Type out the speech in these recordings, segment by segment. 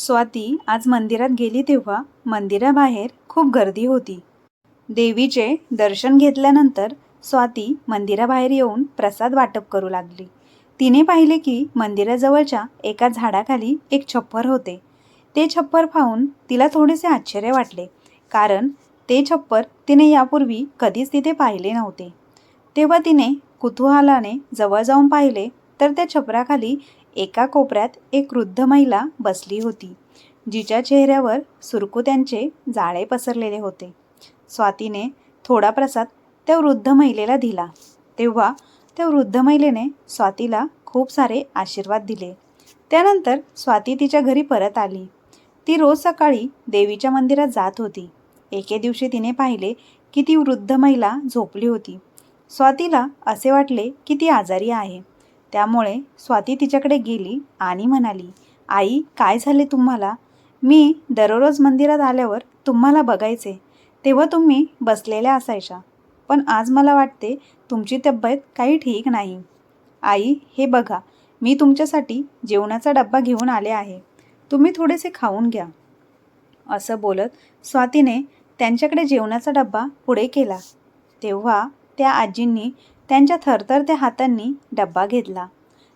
स्वाती आज मंदिरात गेली तेव्हा मंदिराबाहेर खूप गर्दी होती. देवीचे दर्शन घेतल्यानंतर स्वाती मंदिराबाहेर येऊन प्रसाद वाटप करू लागली. तिने पाहिले की मंदिराजवळच्या एका झाडाखाली एक छप्पर होते. ते छप्पर पाहून तिला थोडेसे आश्चर्य वाटले कारण ते छप्पर तिने यापूर्वी कधीच तिथे पाहिले नव्हते. तेव्हा तिने कुतूहलाने जवळ जाऊन पाहिले तर त्या छपराखाली एका कोपऱ्यात एक वृद्ध महिला बसली होती जिच्या चेहऱ्यावर सुरकुत्यांचे जाळे पसरलेले होते. स्वातीने थोडा प्रसाद त्या वृद्ध महिलेला दिला. तेव्हा त्या वृद्ध महिलेने स्वातीला खूप सारे आशीर्वाद दिले. त्यानंतर स्वाती तिच्या घरी परत आली. ती रोज सकाळी देवीच्या मंदिरात जात होती. एके दिवशी तिने पाहिले की ती वृद्ध महिला झोपली होती. स्वातीला असे वाटले की ती आजारी आहे. त्यामुळे स्वाती तिच्याकडे गेली आणि म्हणाली आई काय झाले तुम्हाला? मी दररोज मंदिरात आल्यावर तुम्हाला बघायचे. तेव्हा तुम्ही बसलेल्या असायच्या. पण आज मला वाटते तुमची तब्येत काही ठीक नाही. आई हे बघा मी तुमच्यासाठी जेवणाचा डब्बा घेऊन आले आहे. तुम्ही थोडेसे खाऊन घ्या. असं बोलत स्वातीने त्यांच्याकडे जेवणाचा डब्बा पुढे केला. तेव्हा त्या आजींनी त्यांच्या थरथरत्या हातांनी डब्बा घेतला.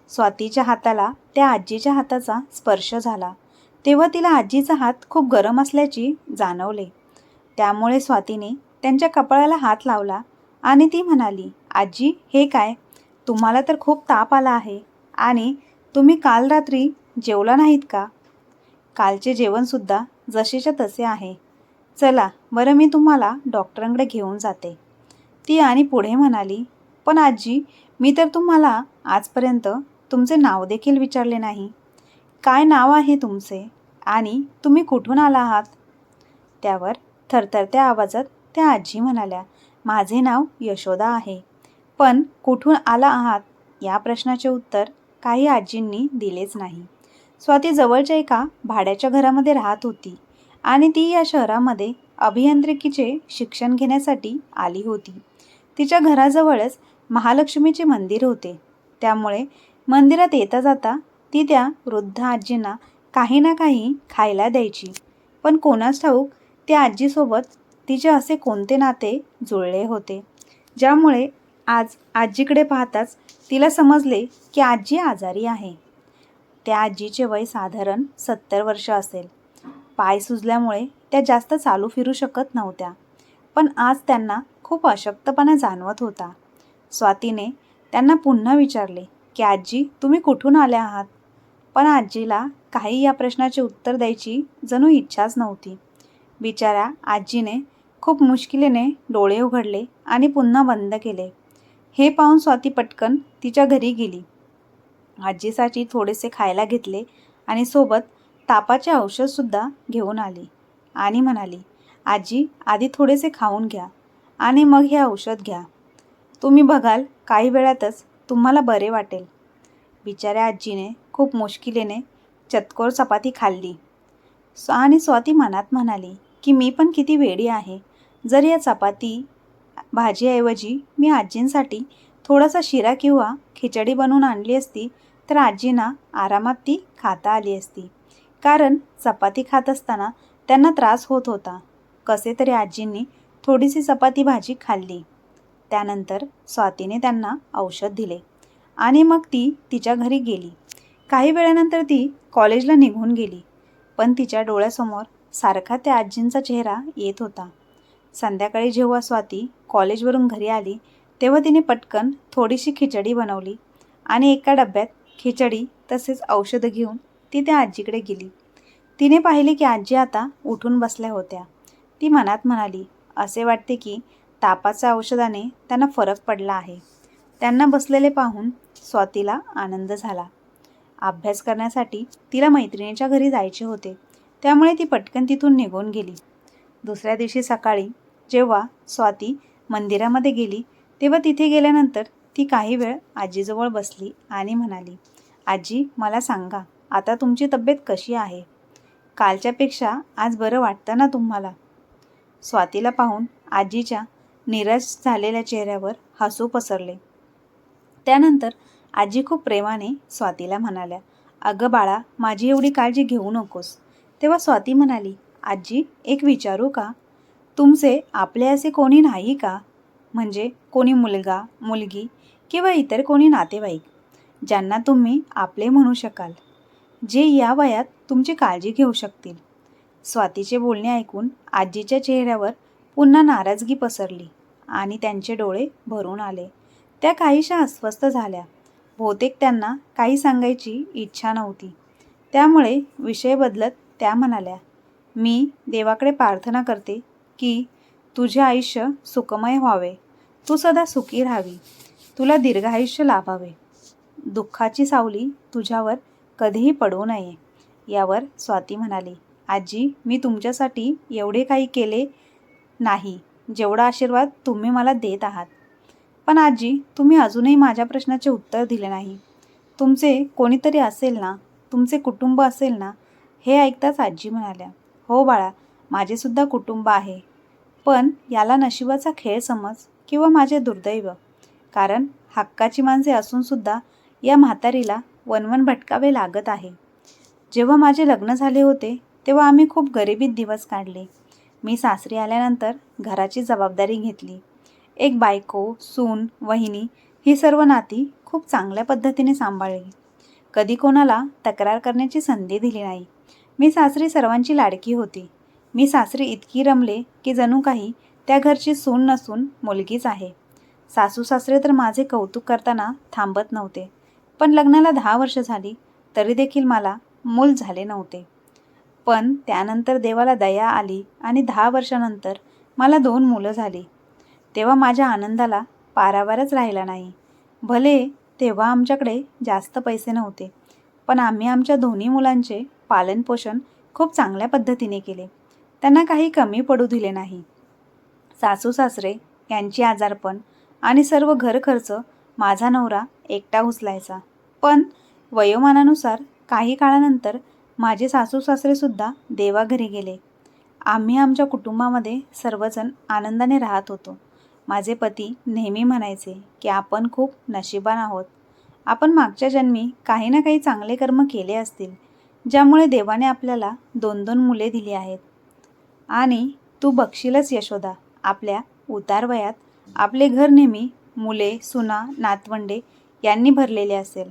स्वातीच्या हाताला त्या आजीच्या हाताचा स्पर्श झाला. तेव्हा तिला आजीचा हात खूप गरम असल्याची जाणवले. त्यामुळे स्वातीने त्यांच्या कपाळाला हात लावला आणि ती म्हणाली आजी हे काय? तुम्हाला तर खूप ताप आला आहे. आणि तुम्ही काल रात्री जेवला नाहीत का? कालचे जेवणसुद्धा जसेच्या तसे आहे. चला बरं मी तुम्हाला डॉक्टरांकडे घेऊन जाते. ती आणि पुढे म्हणाली पण आजी मी तर तुम्हाला आजपर्यंत तुमचे नाव देखील विचारले नाही. काय नाव आहे तुमचे आणि तुम्ही कुठून आला आहात? त्यावर थरथरत्या आवाजात त्या आजी म्हणाल्या माझे नाव यशोदा आहे. पण कुठून आला आहात? या प्रश्नाचे उत्तर काही आजींनी दिलेच नाही. स्वाती जवळच्या एका भाड्याच्या घरामध्ये राहत होती आणि ती या शहरामध्ये अभियांत्रिकीचे शिक्षण घेण्यासाठी आली होती. तिच्या घराजवळच महालक्ष्मीचे मंदिर होते. त्यामुळे मंदिरात येता जाता ती त्या वृद्ध आजींना काही ना काही खायला द्यायची. पण कोणास ठाऊक त्या आजीसोबत तिचे असे कोणते नाते जुळले होते. ज्यामुळे आज आजीकडे पाहताच तिला समजले की आजी आजारी आहे. त्या आजीचे वय साधारण सत्तर वर्ष असेल. पाय सुजल्यामुळे त्या जास्त चालू फिरू शकत नव्हत्या. पण आज त्यांना खूप अशक्तपणा जाणवत होता. स्वातीने त्यांना पुन्हा विचारले की आजी तुम्ही कुठून आल्या आहात? पण आजीला काही या प्रश्नाचे उत्तर द्यायची जणू इच्छाच नव्हती. बिचाऱ्या आजीने खूप मुश्किलीने डोळे उघडले आणि पुन्हा बंद केले. हे पाहून स्वाती पटकन तिच्या घरी गेली. आजीसाठी थोडेसे खायला घेतले आणि सोबत तापाचे औषधसुद्धा घेऊन आली आणि म्हणाली आजी आधी थोडेसे खाऊन घ्या आणि मग हे औषध घ्या. तुम्ही बघाल काही वेळातच तुम्हाला बरे वाटेल. बिचाऱ्या आजीने खूप मुश्किलीने चतकोर चपाती खाल्ली. स्व आणि स्वाती मनात म्हणाली की मी पण किती वेडी आहे. जर या चपाती भाजीऐवजी मी आजींसाठी थोडासा शिरा किंवा खिचडी बनवून आणली असती तर आजींना आरामात ती खाता आली असती. कारण चपाती खात असताना त्यांना त्रास होत होता. कसे तरी आजींनी थोडीशी चपाती भाजी खाल्ली. त्यानंतर स्वातीने त्यांना औषध दिले. आणि मग ती तिच्या घरी गेली. काही वेळानंतर ती कॉलेजला निघून गेली. पण तिच्या डोळ्यासमोर सारखा त्या आजींचा चेहरा येत होता. संध्याकाळी जेव्हा स्वाती कॉलेजवरून घरी आली तेव्हा तिने पटकन थोडीशी खिचडी बनवली आणि एका डब्यात खिचडी तसेच औषधं घेऊन ती त्या आजीकडे गेली. तिने पाहिले की आजी आता उठून बसल्या होत्या. ती मनात म्हणाली असे वाटते की तापाच्या औषधाने त्यांना फरक पडला आहे. त्यांना बसलेले पाहून स्वातीला आनंद झाला. अभ्यास करण्यासाठी तिला मैत्रिणीच्या घरी जायचे होते. त्यामुळे ती पटकन तिथून निघून गेली. दुसऱ्या दिवशी सकाळी जेव्हा स्वाती मंदिरामध्ये गेली तेव्हा तिथे गेल्यानंतर ती काही वेळ आजीजवळ बसली आणि म्हणाली आजी मला सांगा आता तुमची तब्येत कशी आहे? कालच्यापेक्षा आज बरं वाटतं ना तुम्हाला? स्वातीला पाहून आजीच्या निराश झालेल्या चेहऱ्यावर हसू पसरले. त्यानंतर आजी खूप प्रेमाने स्वातीला म्हणाल्या अगं बाळा माझी एवढी काळजी घेऊ नकोस. तेव्हा स्वाती म्हणाली आजी एक विचारू का? तुमचे आपले असे कोणी नाही का? म्हणजे कोणी मुलगा मुलगी किंवा इतर कोणी नातेवाईक ज्यांना तुम्ही आपले म्हणू शकाल जे या वयात तुमची काळजी घेऊ शकतील? स्वातीचे बोलणे ऐकून आजीच्या चेहऱ्यावर पुन्हा नाराजगी पसरली आणि त्यांचे डोळे भरून आले. त्या काहीशा अस्वस्थ झाल्या. बहुतेक त्यांना काही सांगायची इच्छा नव्हती. त्यामुळे विषय बदलत त्या म्हणाल्या मी देवाकडे प्रार्थना करते की तुझे आयुष्य सुखमय व्हावे. तू सदा सुखी राहावी. तुला दीर्घायुष्य लाभावे. दुःखाची सावली तुझ्यावर कधीही पडू नये यावर स्वाती म्हणाली. आजी मी तुमच्यासाठी एवढे काही केले नाही. जेवढा आशीर्वाद तुम्ही मला देत आहात. पण आजी तुम्ही अजूनही माझ्या प्रश्नाचे उत्तर दिले नाही. तुमचे कोणीतरी असेल ना तुमचे कुटुंब असेल ना हे ऐकताच आजी म्हणाल्या हो बाळा माझेसुद्धा कुटुंब आहे. पण याला नशिबाचा खेळ समज किंवा माझे दुर्दैव. कारण हक्काची माणसे असूनसुद्धा या म्हातारीला वनवन भटकावे लागत आहे. जेव्हा माझे लग्न झाले होते तेव्हा आम्ही खूप गरिबीत दिवस काढले. मी सासरी आल्यानंतर घराची जबाबदारी घेतली. एक बायको सून वहिनी ही सर्व नाती खूप चांगल्या पद्धतीने सांभाळली. कधी कोणाला तक्रार करण्याची संधी दिली नाही. मी सासरी सर्वांची लाडकी होती. मी सासरी इतकी रमले की जणू काही त्या घरची सून नसून मुलगीच आहे. सासू सासरे तर माझे कौतुक करताना थांबत नव्हते. पण लग्नाला दहा वर्ष झाली तरी देखील मला मूल झाले नव्हते. पण त्यानंतर देवाला दया आली आणि दहा वर्षानंतर मला दोन मुलं झाली. तेव्हा माझ्या आनंदाला पारावारच राहिला नाही. भले तेव्हा आमच्याकडे जास्त पैसे नव्हते पण आम्ही आमच्या दोन्ही मुलांचे पालनपोषण खूप चांगल्या पद्धतीने केले. त्यांना काही कमी पडू दिले नाही. सासू सासरे यांची आजारपण आणि सर्व घर खर्च माझा नवरा एकटा उचलायचा. पण वयोमानानुसार काही काळानंतर माझे सासू सासरेसुद्धा देवाघरी गेले. आम्ही आमच्या कुटुंबामध्ये सर्वजण आनंदाने राहत होतो. माझे पती नेहमी म्हणायचे की आपण खूप नशिबान आहोत. आपण मागच्या जन्मी काही ना काही चांगले कर्म केले असतील ज्यामुळे देवाने आपल्याला दोन दोन मुले दिली आहेत. आणि तू बघशीलच यशोदा. आपल्या उतारवयात आपले घर नेहमी मुले सुना नातवंडे यांनी भरलेले असेल.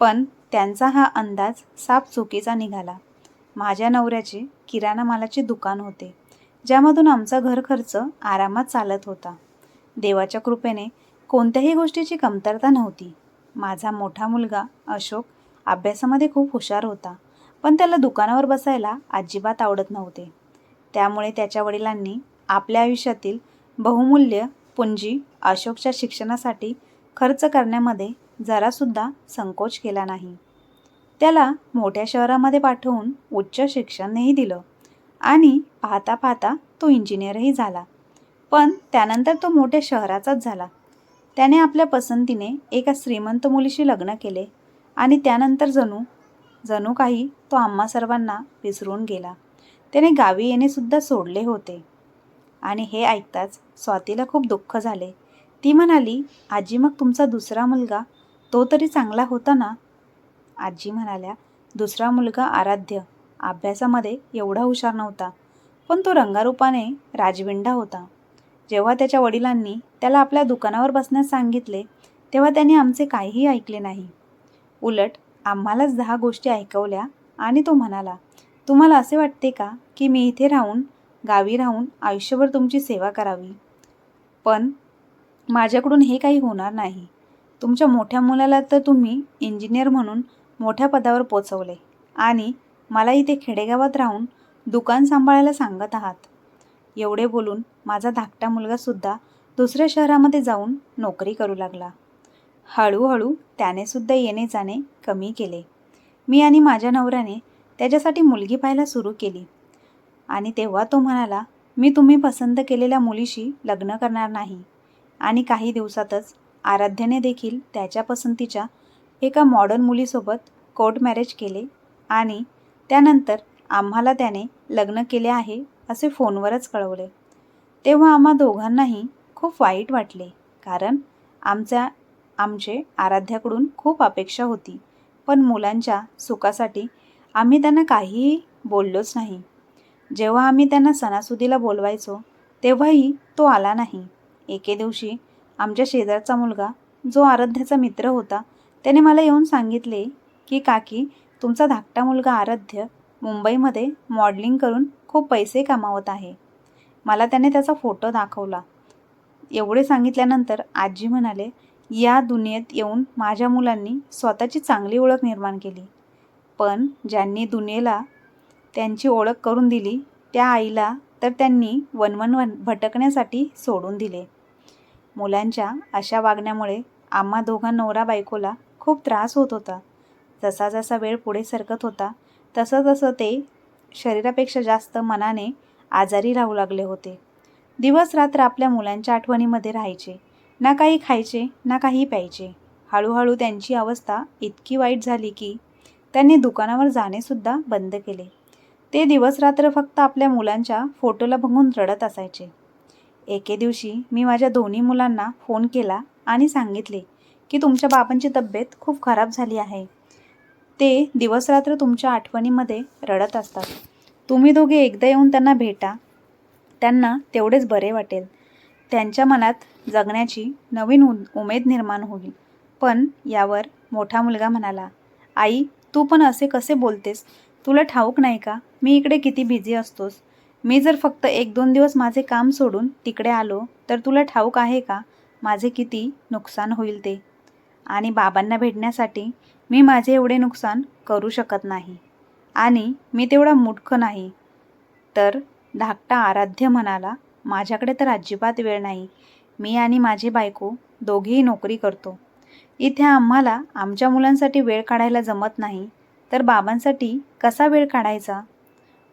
पण त्यांचा हा अंदाज साफ चुकीचा निघाला. माझ्या नवऱ्याचे किराणा मालाचे दुकान होते ज्यामधून आमचा घर खर्च आरामात चालत होता. देवाच्या कृपेने कोणत्याही गोष्टीची कमतरता नव्हती. माझा मोठा मुलगा अशोक अभ्यासामध्ये खूप हुशार होता पण त्याला दुकानावर बसायला अजिबात आवडत नव्हते. त्यामुळे त्याच्या वडिलांनी आपल्या आयुष्यातील बहुमूल्य पुंजी अशोकच्या शिक्षणासाठी खर्च करण्यामध्ये जरासुद्धा संकोच केला नाही. त्याला मोठ्या शहरामध्ये पाठवून उच्च शिक्षणही दिलं आणि पाहता पाहता तो इंजिनियरही झाला. पण त्यानंतर तो मोठ्या शहराचाच झाला. त्याने आपल्या पसंतीने एका श्रीमंत मुलीशी लग्न केले आणि त्यानंतर जणू जणू काही तो आम्हा सर्वांना विसरून गेला. त्याने गावी येणेसुद्धा सोडले होते. आणि हे ऐकताच स्वातीला खूप दुःख झाले. ती म्हणाली आजी मग तुमचा दुसरा मुलगा तो तरी चांगला होता ना? आजी म्हणाल्या दुसरा मुलगा आराध्य. अभ्यासामध्ये एवढा हुशार नव्हता पण तो रंगारूपाने राजविंडा होता. जेव्हा त्याच्या वडिलांनी त्याला आपल्या दुकानावर बसण्यास सांगितले तेव्हा त्याने आमचे काहीही ऐकले नाही. उलट आम्हालाच दहा गोष्टी ऐकवल्या आणि तो म्हणाला तुम्हाला असे वाटते का की मी इथे राहून गावी राहून आयुष्यभर तुमची सेवा करावी? पण माझ्याकडून हे काही होणार नाही. तुमच्या मोठ्या मुलाला तर तुम्ही इंजिनियर म्हणून मोठ्या पदावर पोचवले. आणि मला इथे खेडेगावात राहून दुकान सांभाळायला सांगत आहात. एवढे बोलून माझा धाकटा मुलगासुद्धा दुसऱ्या शहरामध्ये जाऊन नोकरी करू लागला. हळूहळू त्यानेसुद्धा येणे जाणे कमी केले. मी आणि माझ्या नवऱ्याने त्याच्यासाठी मुलगी पाहायला सुरू केली. आणि तेव्हा तो म्हणाला मी तुम्ही पसंत केलेल्या मुलीशी लग्न करणार नाही. आणि काही दिवसातच आराध्याने देखील त्याच्या पसंतीच्या एका मॉडर्न मुलीसोबत कोर्ट मॅरेज केले आणि त्यानंतर आम्हाला त्याने लग्न केले आहे असे फोनवरच कळवले. तेव्हा आम्हा दोघांनाही खूप वाईट वाटले कारण आमच्या आमचे आराध्याकडून खूप अपेक्षा होती पण मुलांच्या सुखासाठी आम्ही त्यांना काहीही बोललोच नाही. जेव्हा आम्ही त्यांना सणासुदीला बोलवायचो तेव्हाही तो आला नाही. एके दिवशी आमच्या शेजारचा मुलगा जो आराध्याचा मित्र होता त्याने मला येऊन सांगितले की काकी तुमचा धाकटा मुलगा आराध्य मुंबईमध्ये मॉडलिंग करून खूप पैसे कमावत आहे. मला त्याने त्याचा फोटो दाखवला. एवढे सांगितल्यानंतर आजी म्हणाले या दुनियेत येऊन माझ्या मुलांनी स्वतःची चांगली ओळख निर्माण केली. पण ज्यांनी दुनियेला त्यांची ओळख करून दिली त्या आईला तर त्यांनी वनवन वन भटकण्यासाठी सोडून दिले. मुलांच्या अशा वागण्यामुळे आम्हा दोघां नवरा बायकोला खूप त्रास होत होता. जसा जसा वेळ पुढे सरकत होता तसं तसं ते शरीरापेक्षा जास्त मनाने आजारी राहू लागले होते. दिवस रात्र आपल्या मुलांच्या आठवणीमध्ये राहायचे. ना काही खायचे ना काही प्यायचे. हळूहळू त्यांची अवस्था इतकी वाईट झाली की त्यांनी दुकानावर जाणेसुद्धा बंद केले. ते दिवस रात्र फक्त आपल्या मुलांच्या फोटोला बघून रडत असायचे. एके दिवशी मी माझ्या दोन्ही मुलांना फोन केला आणि सांगितले की तुमच्या बाबांची तब्येत खूप खराब झाली आहे. ते दिवसरात्र तुमच्या आठवणीमध्ये रडत असतात. तुम्ही दोघे एकदा येऊन त्यांना भेटा. त्यांना तेवढेच बरे वाटेल. त्यांच्या मनात जगण्याची नवीन उ उमेद निर्माण होईल. पण यावर मोठा मुलगा म्हणाला आई तू पण असे कसे बोलतेस? तुला ठाऊक नाही का? मी इकडे किती बिझी असतोस. मी जर फक्त एक दोन दिवस माझे काम सोडून तिकडे आलो तर तुला ठाऊक आहे का? माझे किती नुकसान होईल ते? आणि बाबांना भेटण्यासाठी मी माझे एवढे नुकसान करू शकत नाही. आणि मी तेवढा मूर्ख नाही. तर धाकटा आराध्य म्हणाला माझ्याकडे तर अजिबात वेळ नाही. मी आणि माझी बायको दोघेही नोकरी करतो. इथे आम्हाला आमच्या मुलांसाठी वेळ काढायला जमत नाही. तर बाबांसाठी कसा वेळ काढायचा?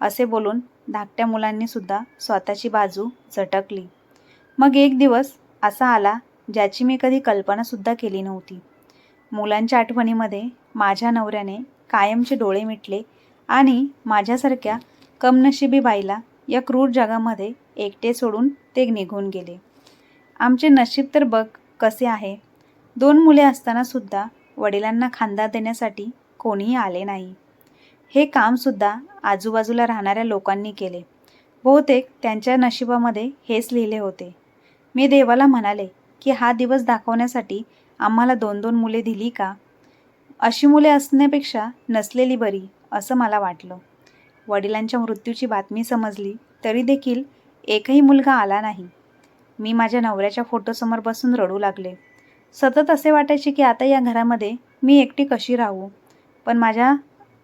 असे बोलून धाकट्या मुलांनी सुद्धा स्वतःची बाजू झटकली. मग एक दिवस असा आला ज्याची मी कधी कल्पनासुद्धा केली नव्हती. मुलांच्या आठवणीमध्ये माझ्या नवऱ्याने कायमचे डोळे मिटले आणि माझ्यासारख्या कमनशिबी बाईला या क्रूर जगामध्ये एकटे सोडून ते निघून गेले. आमचे नशीब तर बघ कसे आहे. दोन मुले असतानासुद्धा वडिलांना खांदा देण्यासाठी कोणीही आले नाही. हे कामसुद्धा आजूबाजूला राहणाऱ्या लोकांनी केले. बहुतेक त्यांच्या नशिबामध्ये हेच लिहिले होते. मी देवाला म्हणाले की हा दिवस दाखवण्यासाठी आम्हाला दोन दोन मुले दिली का? अशी मुले असण्यापेक्षा नसलेली बरी असं मला वाटलं. वडिलांच्या मृत्यूची बातमी समजली तरी देखील एकही मुलगा आला नाही. मी माझ्या नवऱ्याच्या फोटोसमोर बसून रडू लागले. सतत असे वाटायचे की आता या घरामध्ये मी एकटी कशी राहू? पण माझ्या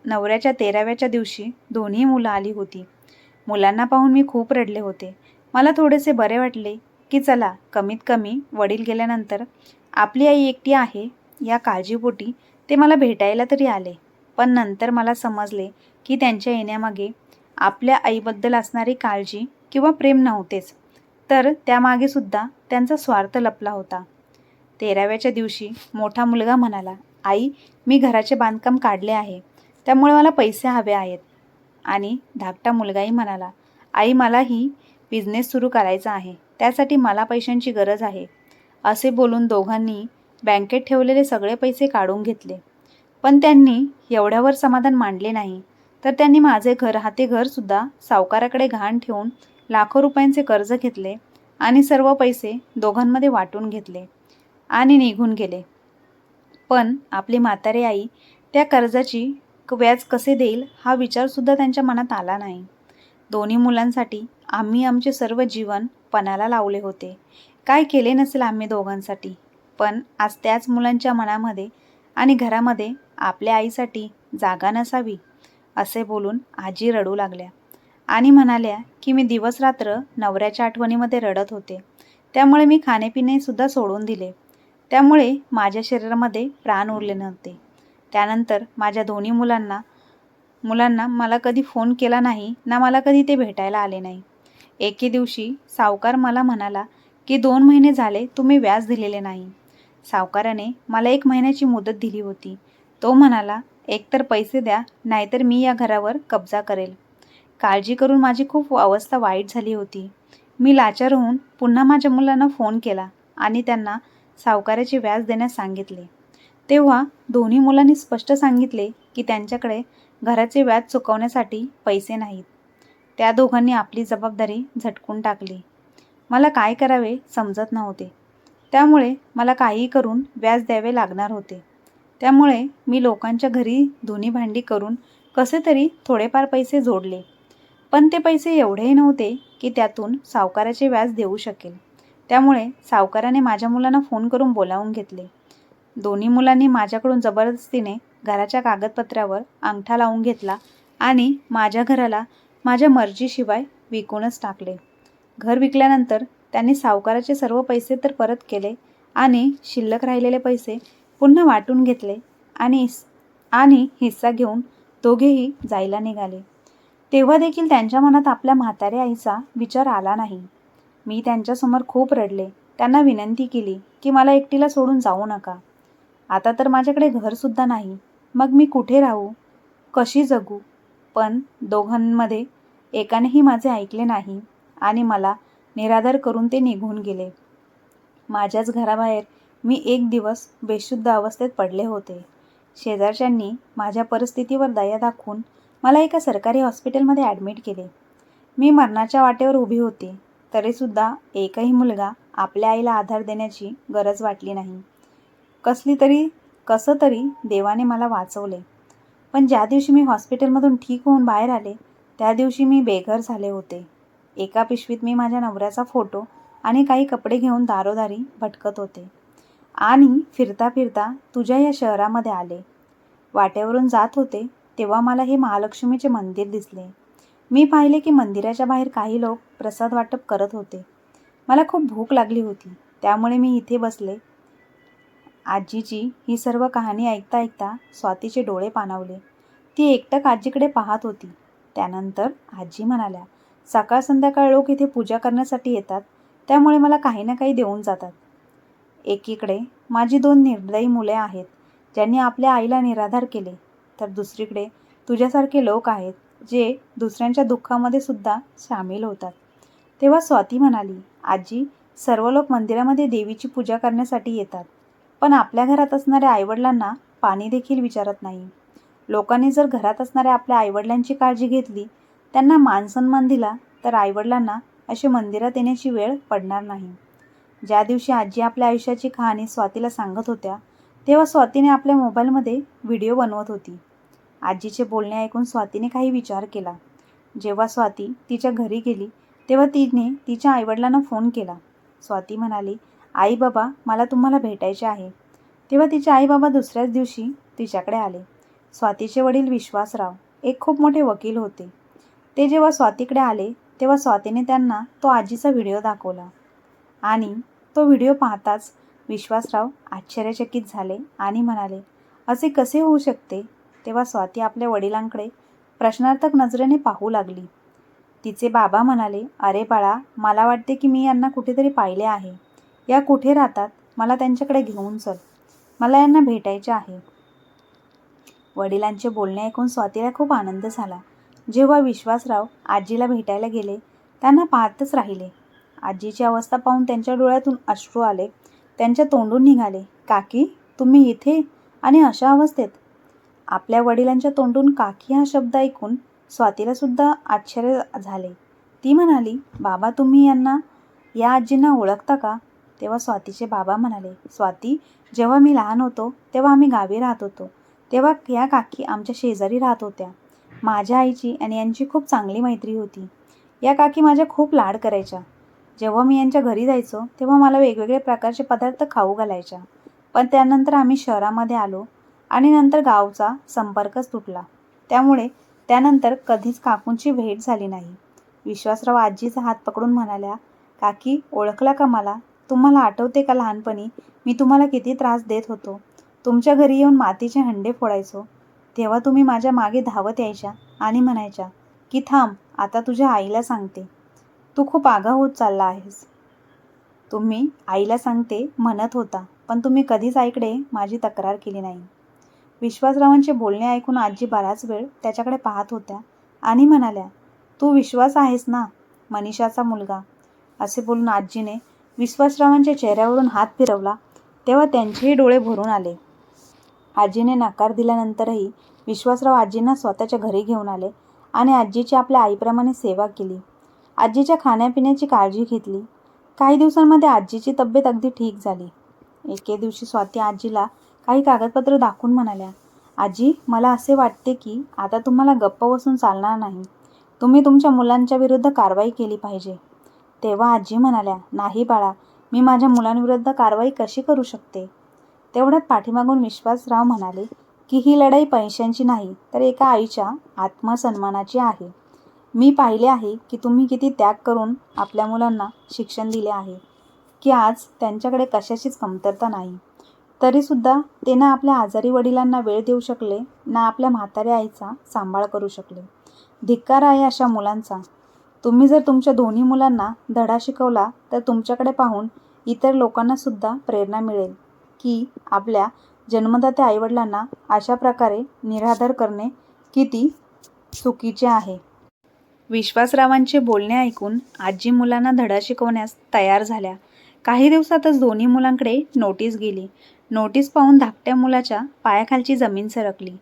नवऱ्याच्या तेराव्याच्या दिवशी दोन्ही मुलं आली होती. मुलांना पाहून मी खूप रडले होते. मला थोडेसे बरे वाटले की चला कमीत कमी वडील गेल्यानंतर आपली आई एकटी आहे या काळजीपोटी ते मला भेटायला तरी आले. पण नंतर मला समजले की त्यांच्या येण्यामागे आपल्या आईबद्दल असणारी काळजी किंवा प्रेम नव्हतेच. तर त्यामागे सुद्धा त्यांचा स्वार्थ लपला होता. तेराव्याच्या दिवशी मोठा मुलगा म्हणाला आई मी घराचे बांधकाम काढले आहे. त्यामुळे मला पैसे हवे आहेत. आणि धाकटा मुलगाही म्हणाला आई मलाही बिझनेस सुरू करायचा आहे. त्यासाठी मला पैशांची गरज आहे. असे बोलून दोघांनी बँकेत ठेवलेले सगळे पैसे काढून घेतले. पण त्यांनी एवढ्यावर समाधान मांडले नाही. तर त्यांनी माझे घर हाते घरसुद्धा सावकाराकडे घाण ठेवून लाखो रुपयांचे कर्ज घेतले आणि सर्व पैसे दोघांमध्ये वाटून घेतले आणि निघून गेले. पण आपली म्हातारी आई त्या कर्जाची व्याज कसे देईल हा विचारसुद्धा त्यांच्या मनात आला नाही. दोन्ही मुलांसाठी आम्ही आमचे सर्व जीवन पणाला लावले होते. काय केले नसेल आम्ही दोघांसाठी. पण आज त्याच मुलांच्या मनामध्ये आणि घरामध्ये आपल्या आईसाठी जागा नसावी असे बोलून आजी रडू लागल्या. आणि म्हणाल्या की मी दिवस रात्र नवऱ्याच्या आठवणीमध्ये रडत होते. त्यामुळे मी खाणेपिणेसुद्धा सोडून दिले. त्यामुळे माझ्या शरीरामध्ये प्राण उरले नव्हते. त्यानंतर माझ्या दोन्ही मुलांना मुलांना मला कधी फोन केला नाही ना मला कधी ते भेटायला आले नाही. एके दिवशी सावकार मला म्हणाला की दोन महिने झाले तुम्ही व्याज दिलेले नाही. सावकाराने मला एक महिन्याची मुदत दिली होती. तो म्हणाला एकतर पैसे द्या नाहीतर मी या घरावर कब्जा करेल. काळजी करून माझी खूप अवस्था वाईट झाली होती. मी लाचार होऊन पुन्हा माझ्या मुलांना फोन केला आणि त्यांना सावकाराचे व्याज देण्यास सांगितले. तेव्हा दोन्ही मुलांनी स्पष्ट सांगितले की त्यांच्याकडे घराचे व्याज चुकवण्यासाठी पैसे नाहीत. त्या दोघांनी आपली जबाबदारी झटकून टाकली. मला काय करावे समजत नव्हते. त्यामुळे मला काहीही करून व्याज द्यावे लागणार होते. त्यामुळे मी लोकांच्या घरी धुनी भांडी करून कसे तरी थोडेफार पैसे जोडले. पण ते पैसे एवढेही नव्हते की त्यातून सावकाराचे व्याज देऊ शकेल. त्यामुळे सावकाराने माझ्या मुलांना फोन करून बोलावून घेतले. दोन्ही मुलांनी माझ्याकडून जबरदस्तीने घराच्या कागदपत्रावर अंगठा लावून घेतला आणि माझ्या घराला माझ्या मर्जीशिवाय विकूनच टाकले. घर विकल्यानंतर त्यांनी सावकाराचे सर्व पैसे तर परत केले आणि शिल्लक राहिलेले पैसे पुन्हा वाटून घेतले आणि आणि हिस्सा घेऊन दोघेही जायला निघाले. तेव्हा देखील त्यांच्या मनात आपल्या म्हाताऱ्या आईचा विचार आला नाही. मी त्यांच्यासमोर खूप रडले. त्यांना विनंती केली की मला एकटीला सोडून जाऊ नका. आता तर माझ्याकडे घरसुद्धा नाही. मग मी कुठे राहू? कशी जगू? पण दोघांमध्ये एकानेही माझे ऐकले नाही आणि मला निराधार करून ते निघून गेले. माझ्याच घराबाहेर मी एक दिवस बेशुद्ध अवस्थेत पडले होते. शेजारच्यांनी माझ्या परिस्थितीवर दया दाखवून मला एका सरकारी हॉस्पिटलमध्ये ॲडमिट केले. मी मरणाच्या वाटेवर उभी होते. तरीसुद्धा एकही मुलगा आपल्या आईला आधार देण्याची गरज वाटली नाही. कसली तरी कसं तरी देवाने मला वाचवले. पण ज्या दिवशी मी हॉस्पिटलमधून ठीक होऊन बाहेर आले त्या दिवशी मी बेघर झाले होते. एका पिशवीत मी माझ्या नवऱ्याचा फोटो आणि काही कपडे घेऊन दारोदारी भटकत होते. आणि फिरता फिरता तुझ्या या शहरामध्ये आले. वाट्यावरून जात होते तेव्हा मला हे महालक्ष्मीचे मंदिर दिसले. मी पाहिले की मंदिराच्या बाहेर काही लोक प्रसाद वाटप करत होते. मला खूप भूक लागली होती. त्यामुळे मी इथे बसले आजीची ही सर्व कहाणी ऐकता ऐकता स्वातीचे डोळे पाणावले. ती एकटक आजीकडे पाहत होती. त्यानंतर आजी म्हणाल्या सकाळ संध्याकाळ लोक इथे पूजा करण्यासाठी येतात. त्यामुळे मला काही ना काही देऊन जातात. एकीकडे माझी दोन निर्दयी मुले आहेत ज्यांनी आपल्या आईला निराधार केले. तर दुसरीकडे तुझ्यासारखे लोक आहेत जे दुसऱ्यांच्या दुःखामध्ये सुद्धा सामील होतात. तेव्हा स्वाती म्हणाली आजी सर्व लोक मंदिरामध्ये देवीची पूजा करण्यासाठी येतात. पण आपल्या घरात असणाऱ्या आईवडिलांना पाणी देखील विचारत नाही. लोकांनी जर घरात असणाऱ्या आपल्या आईवडिलांची काळजी घेतली त्यांना मानसन्मान दिला तर आईवडिलांना अशी मंदिरात येण्याची वेळ पडणार नाही. ज्या दिवशी आजी आपल्या आयुष्याची कहाणी स्वातीला सांगत होत्या तेव्हा स्वातीने आपल्या मोबाईलमध्ये व्हिडिओ बनवत होती. आजीचे बोलणे ऐकून स्वातीने काही विचार केला. जेव्हा स्वाती तिच्या घरी गेली तेव्हा तिने तिच्या आईवडिलांना फोन केला. स्वाती म्हणाली आई बाबा मला तुम्हाला भेटायचे आहे. तेव्हा तिचे आई बाबा दुसऱ्याच दिवशी तिच्याकडे आले. स्वातीचे वडील विश्वासराव एक खूप मोठे वकील होते. ते जेव्हा स्वातीकडे आले तेव्हा स्वातीने त्यांना तो आजीचा व्हिडिओ दाखवला. आणि तो व्हिडिओ पाहताच विश्वासराव आश्चर्यचकित झाले आणि म्हणाले असे कसे होऊ शकते? तेव्हा स्वाती आपल्या वडिलांकडे प्रश्नार्थक नजरेने पाहू लागली. तिचे बाबा म्हणाले अरे बाळा मला वाटते की मी यांना कुठेतरी पाहिले आहे. या कुठे राहतात? मला त्यांच्याकडे घेऊन चल. मला यांना भेटायचे आहे. वडिलांचे बोलणे ऐकून स्वातीला खूप आनंद झाला. जेव्हा विश्वासराव आजीला भेटायला गेले त्यांना पाहतच राहिले. आजीची अवस्था पाहून त्यांच्या डोळ्यातून अश्रू आले. त्यांच्या तोंडून निघाले. काकी तुम्ही इथे? आणि अशा अवस्थेत? आपल्या वडिलांच्या तोंडून काकी हा शब्द ऐकून स्वातीला सुद्धा आश्चर्य झाले. ती म्हणाली बाबा तुम्ही यांना या आजींना ओळखता का? तेव्हा स्वातीचे बाबा म्हणाले स्वाती जेव्हा मी लहान होतो तेव्हा आम्ही गावी राहत होतो. तेव्हा या काकी आमच्या शेजारी राहत होत्या. माझ्या आईची आणि यांची खूप चांगली मैत्री होती. या काकी माझ्या खूप लाड करायच्या. जेव्हा मी यांच्या घरी जायचो तेव्हा मला वेगवेगळे प्रकारचे पदार्थ खाऊ घालायच्या. पण त्यानंतर आम्ही शहरामध्ये आलो आणि नंतर गावचा संपर्कच तुटला. त्यामुळे त्यानंतर कधीच काकूंची भेट झाली नाही. विश्वासराव आजीचा हात पकडून म्हणाल्या काकी ओळखला का मला? तुम्हाला आठवते का लहानपणी? मी तुम्हाला किती त्रास देत होतो. तुमच्या घरी येऊन मातीचे हंडे फोडायचो. तेव्हा तुम्ही माझ्या मागे धावत यायच्या आणि म्हणायच्या की थांब आता तुझ्या आईला सांगते. तू खूप आगा होत चालला आहेस. तुम्ही आईला सांगते म्हणत होता पण तुम्ही कधीच आईकडे माझी तक्रार केली नाही. विश्वासरावांचे बोलणे ऐकून आजी बराच वेळ त्याच्याकडे पाहत होत्या आणि म्हणाल्या तू विश्वास आहेस ना मनीषाचा मुलगा? असे बोलून आजीने विश्वासरावांच्या चेहऱ्यावरून हात फिरवला तेव्हा त्यांचेही डोळे भरून आले. आजीने नकार दिल्यानंतरही विश्वासराव आजींना स्वतःच्या घरी घेऊन आले आणि आजीची आपल्या आईप्रमाणे सेवा केली. आजीच्या खाण्यापिण्याची काळजी घेतली. काही दिवसांमध्ये आजीची तब्येत अगदी ठीक झाली. एके दिवशी स्वाती आजीला काही कागदपत्र दाखवून म्हणाल्या आजी मला असे वाटते की आता तुम्हाला गप्प बसून चालणार नाही. तुम्ही तुमच्या मुलांच्या विरुद्ध कारवाई केली पाहिजे. तेव्हा आजी म्हणाल्या नाही बाळा मी माझ्या मुलांविरुद्ध कारवाई कशी करू शकते? तेवढ्यात पाठीमागून विश्वासराव म्हणाले की ही लढाई पैशांची नाही तर एका आईच्या आत्मसन्मानाची आहे. मी पाहिले आहे की तुम्ही किती त्याग करून आपल्या मुलांना शिक्षण दिले आहे की आज त्यांच्याकडे कशाचीच कमतरता नाही. तरीसुद्धा ते ना आपल्या आजारी वडिलांना वेळ देऊ शकले ना आपल्या म्हाताऱ्या आईचा सांभाळ करू शकले. धिक्कार आहे अशा मुलांचा. तुम्ही जर तुमच्या दोन्ही मुलांना धडा शिकवला तर तुमच्याकडे पाहून इतर लोकांना सुद्धा प्रेरणा मिळेल की आपल्या जन्मदात्या आईवडिलांना अशा प्रकारे निराधार करणे किती चुकीचे आहे. विश्वासरावांचे बोलणे ऐकून आजी मुलांना धडा शिकवण्यास तयार झाल्या. काही दिवसातच दोन्ही मुलांकडे नोटीस गेली. नोटीस पाहून धाकट्या मुलाच्या पायाखालची जमीन सरकली.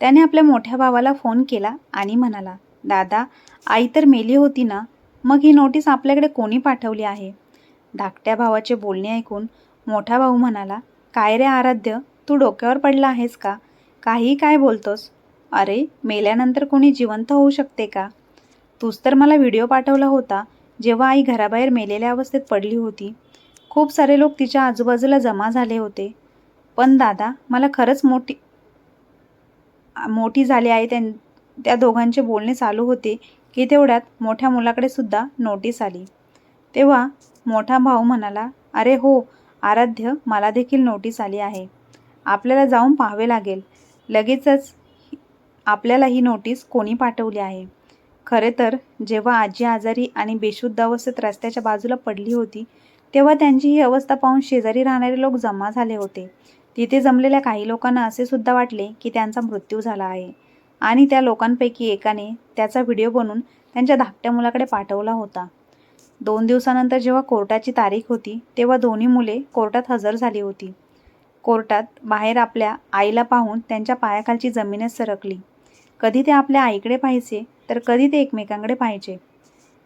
त्याने आपल्या मोठ्या भावाला फोन केला आणि म्हणाला दादा आई तर मेली होती ना. मग ही नोटीस आपल्याकडे कोणी पाठवली आहे? धाकट्या भावाचे बोलणे ऐकून मोठा भाऊ म्हणाला काय रे आराध्य तू डोक्यावर पडला आहेस का? काही काय बोलतोस? अरे मेल्यानंतर कोणी जिवंत होऊ शकते का? तूच तर मला व्हिडिओ पाठवला होता जेव्हा आई घराबाहेर मेलेल्या अवस्थेत पडली होती. खूप सारे लोक तिच्या आजूबाजूला जमा झाले होते. पण दादा मला खरंच मोठी मोठी झाली आहे त्यां त्या दोघांचे बोलणे चालू होते की तेवढ्यात मोठ्या मुलाकडे सुद्धा नोटीस आली. तेव्हा मोठा भाऊ म्हणाला अरे हो आराध्य मला देखील नोटीस आली आहे. आपल्याला जाऊन पाहावे लागेल. लगेचच आपल्याला ही नोटीस कोणी पाठवली आहे. खरे तर जेव्हा आजी आजारी आणि बेशुद्ध अवस्थेत रस्त्याच्या बाजूला पडली होती तेव्हा त्यांची ही अवस्था पाहून शेजारी राहणारे लोक जमा झाले होते. तिथे जमलेल्या काही लोकांना असे सुद्धा वाटले की त्यांचा मृत्यू झाला आहे. आणि त्या लोकांपैकी एकाने त्याचा व्हिडिओ बनवून त्यांच्या धाकट्या मुलाकडे पाठवला होता. दोन दिवसानंतर जेव्हा कोर्टाची तारीख होती तेव्हा दोन्ही मुले कोर्टात हजर झाली होती. कोर्टात बाहेर आपल्या आईला पाहून त्यांच्या पायाखालची जमीनच सरकली. कधी ते आपल्या आईकडे पाहायचे तर कधी ते एकमेकांकडे पाहायचे.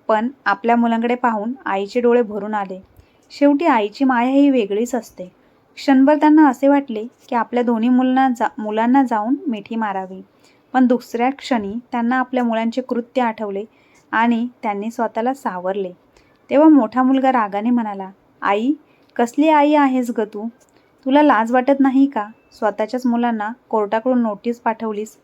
पण आपल्या मुलांकडे पाहून आईचे डोळे भरून आले. शेवटी आईची माया ही वेगळीच असते. क्षणभर त्यांना असे वाटले की आपल्या दोन्ही मुलांना जा मुलांना जाऊन मिठी मारावी. पण दुसऱ्या क्षणी त्यांना आपल्या मुलांचे कृत्य आठवले आणि त्यांनी स्वतःला सावरले. तेव्हा मोठा मुलगा रागाने म्हणाला आई कसली आई आहेस ग तू? तुला लाज वाटत नाही का? स्वतःच्याच मुलांना कोर्टाकडून नोटीस पाठवलीस.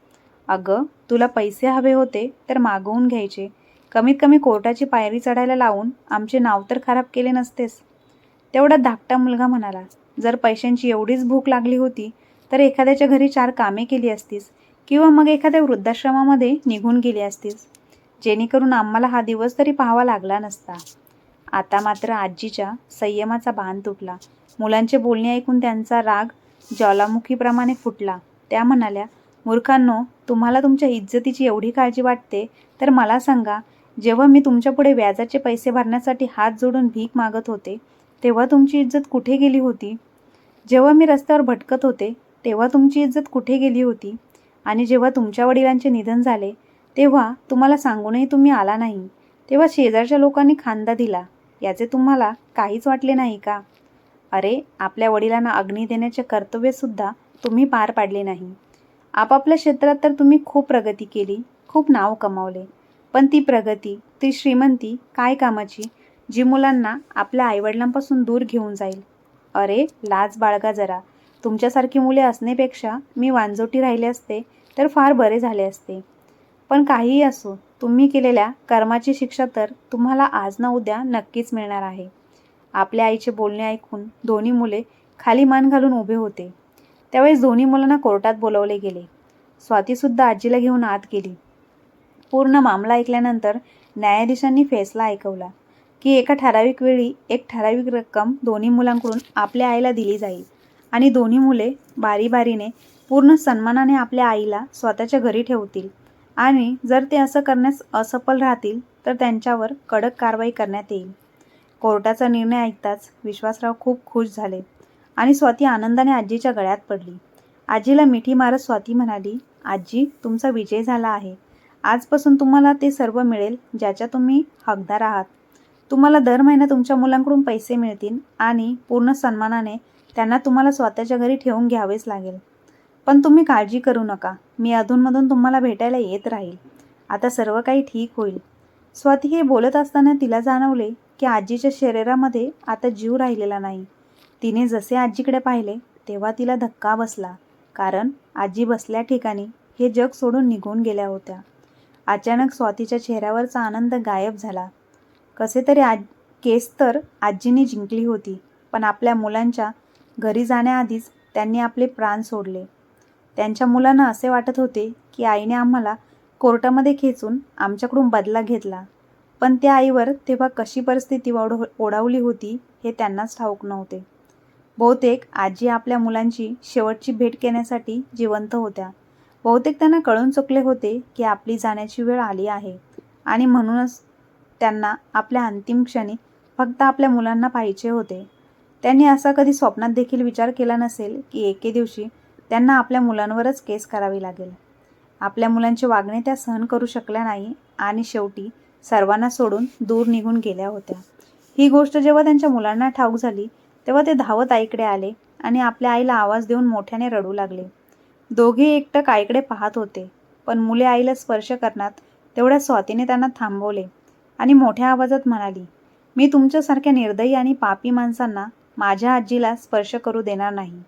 अगं तुला पैसे हवे होते तर मागवून घ्यायचे. कमीत कमी कोर्टाची पायरी चढायला लावून आमचे नाव तर खराब केले नसतेस. तेवढा धाकटा मुलगा म्हणाला जर पैशांची एवढीच भूक लागली होती तर एखाद्याच्या घरी चार कामे केली असतीस. किंवा मग एखाद्या वृद्धाश्रमामध्ये निघून गेली असतीस जेणेकरून आम्हाला हा दिवस तरी पाहावा लागला नसता. आता मात्र आजीच्या संयमाचा बांध तुटला. मुलांचे बोलणे ऐकून त्यांचा राग ज्वालामुखीप्रमाणे फुटला. त्या म्हणाल्या मूर्खांनो तुम्हाला तुमच्या इज्जतीची एवढी काळजी वाटते? तर मला सांगा जेव्हा मी तुमच्यापुढे व्याजाचे पैसे भरण्यासाठी हात जोडून भीक मागत होते तेव्हा तुमची इज्जत कुठे गेली होती? जेव्हा मी रस्त्यावर भटकत होते तेव्हा तुमची इज्जत कुठे गेली होती? आणि जेव्हा तुमच्या वडिलांचे निधन झाले तेव्हा तुम्हाला सांगूनही तुम्ही आला नाही. तेव्हा शेजारच्या लोकांनी खांदा दिला. याचे तुम्हाला काहीच वाटले नाही का? अरे आपल्या वडिलांना अग्नी देण्याचे कर्तव्यसुद्धा तुम्ही पार पाडले नाही. आपापल्या क्षेत्रात तर तुम्ही खूप प्रगती केली खूप नाव कमावले. पण ती प्रगती ती श्रीमंती काय कामाची जी मुलांना आपल्या आईवडिलांपासून दूर घेऊन जाईल? अरे लाज बाळगा जरा. तुमच्यासारखी मुले असण्यापेक्षा मी वांजोटी राहिले असते तर फार बरे झाले असते. पण काहीही असो तुम्ही केलेल्या कर्माची शिक्षा तर तुम्हाला आज ना उद्या नक्कीच मिळणार आहे. आपल्या आईचे बोलणे ऐकून दोन्ही मुले खाली मान घालून उभे होते. त्यावेळेस दोन्ही मुलांना कोर्टात बोलवले गेले. स्वातीसुद्धा आजीला घेऊन आत गेली. पूर्ण मामला ऐकल्यानंतर न्यायाधीशांनी फैसला ऐकवला की एका ठराविक वेळी एक ठराविक रक्कम दोन्ही मुलांकडून आपल्या आईला दिली जाईल. आणि दोन्ही मुले बारीबारीने पूर्ण सन्मानाने आपल्या आईला स्वतःच्या घरी ठेवतील. आणि जर ते असं करण्यास असफल राहतील तर त्यांच्यावर कडक कारवाई करण्यात येईल. कोर्टाचा निर्णय ऐकताच विश्वासराव खूप खुश झाले आणि स्वाती आनंदाने आजीच्या गळ्यात पडली. आजीला मिठी मारत स्वाती म्हणाली आजी तुमचा विजय झाला आहे. आजपासून तुम्हाला ते सर्व मिळेल ज्याच्या तुम्ही हकदार आहात. तुम्हाला दर महिना तुमच्या मुलांकडून पैसे मिळतील आणि पूर्ण सन्मानाने त्यांना तुम्हाला स्वतःच्या घरी ठेवून घ्यावेच लागेल. पण तुम्ही काळजी करू नका. मी अधूनमधून तुम्हाला भेटायला येत राहील. आता सर्व काही ठीक होईल. स्वाती हे बोलत असताना तिला जाणवले की आजीच्या शरीरामध्ये आता जीव राहिलेला नाही. तिने जसे आजीकडे पाहिले तेव्हा तिला धक्का बसला. कारण आजी बसल्या ठिकाणी हे जग सोडून निघून गेल्या होत्या. अचानक स्वातीच्या चेहऱ्यावरचा आनंद गायब झाला. कसे तरी आज केस तर आजीने जिंकली होती पण आपल्या मुलांच्या घरी जाण्याआधीच त्यांनी आपले प्राण सोडले. त्यांच्या मुलांना असे वाटत होते की आईने आम्हाला कोर्टामध्ये खेचून आमच्याकडून बदला घेतला. पण त्या आईवर तेव्हा कशी परिस्थिती ओढ ओढावली होती हे त्यांनाच ठाऊक नव्हते. बहुतेक आजी आपल्या मुलांची शेवटची भेट घेण्यासाठी जिवंत होत्या. बहुतेक त्यांना कळून चुकले होते की आपली जाण्याची वेळ आली आहे आणि म्हणूनच त्यांना आपल्या अंतिम क्षणी फक्त आपल्या मुलांना पाहिजे होते. त्यांनी असा कधी स्वप्नात देखील विचार केला नसेल की एके दिवशी त्यांना आपल्या मुलांवरच केस करावी लागेल. आपल्या मुलांचे वागणे त्या सहन करू शकल्या नाही आणि शेवटी सर्वांना सोडून दूर निघून गेल्या होत्या. ही गोष्ट जेव्हा त्यांच्या मुलांना ठाऊक झाली तेव्हा ते धावत आईकडे आले आणि आपल्या आईला आवाज देऊन मोठ्याने रडू लागले. दोघे एकटक आईकडे पाहत होते पण मुले आईला स्पर्श करण्यात तेवढ्या स्वातीने त्यांना थांबवले आणि मोठ्या आवाजात म्हणाली मी तुमच्यासारख्या निर्दयी आणि पापी माणसांना माझ्या आजीला स्पर्श करू देणार नाही.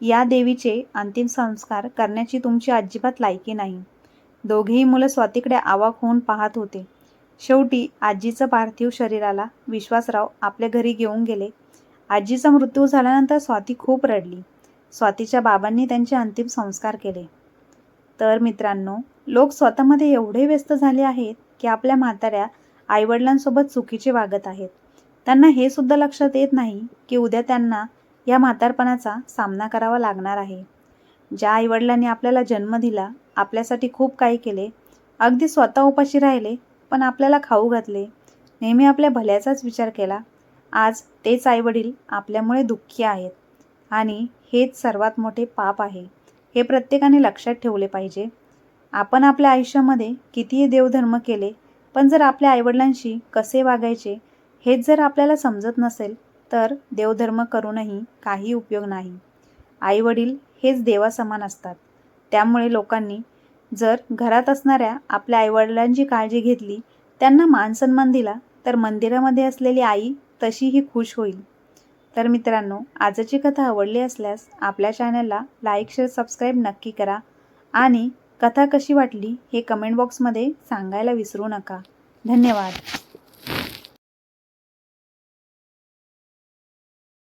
या देवीचे अंतिम संस्कार करण्याची तुमची अजिबात लायकी नाही. दोघेही मुलं स्वातीकडे आवाक होऊन पाहत होते. शेवटी आजीचं पार्थिव शरीराला विश्वासराव आपल्या घरी घेऊन गेले. आजीचा मृत्यू झाल्यानंतर स्वाती खूप रडली. स्वातीच्या बाबांनी त्यांचे अंतिम संस्कार केले. तर मित्रांनो लोक स्वतःमध्ये एवढे व्यस्त झाले आहेत की आपल्या म्हाताऱ्या आईवडिलांसोबत चुकीचे वागत आहेत. त्यांना हे सुद्धा लक्षात येत नाही की उद्या त्यांना या म्हातारपणाचा सामना करावा लागणार आहे. ज्या आईवडिलांनी आपल्याला जन्म दिला आपल्यासाठी खूप काही केले अगदी स्वतः उपाशी राहिले पण आपल्याला खाऊ घातले नेहमी आपल्या भल्याचाच विचार केला आज तेच आईवडील आपल्यामुळे दुःखी आहेत. आणि हेच सर्वात मोठे पाप आहे हे प्रत्येकाने लक्षात ठेवले पाहिजे. आपण आपल्या आयुष्यामध्ये कितीही देवधर्म केले पण जर आपल्या आईवडिलांशी कसे वागायचे हेच जर आपल्याला समजत नसेल तर देवधर्म करूनही काही उपयोग नाही. आईवडील हेच देवासमान असतात. त्यामुळे लोकांनी जर घरात असणाऱ्या आपल्या आईवडिलांची काळजी घेतली त्यांना मानसन्मान दिला तर मंदिरामध्ये असलेली आई तशीही खुश होईल. तर मित्रांनो आजची कथा आवडली असल्यास आपल्या चॅनलला लाईक शेअर सबस्क्राईब नक्की करा आणि कथा कशी वाटली हे कमेंट बॉक्समध्ये सांगायला विसरू नका. धन्यवाद.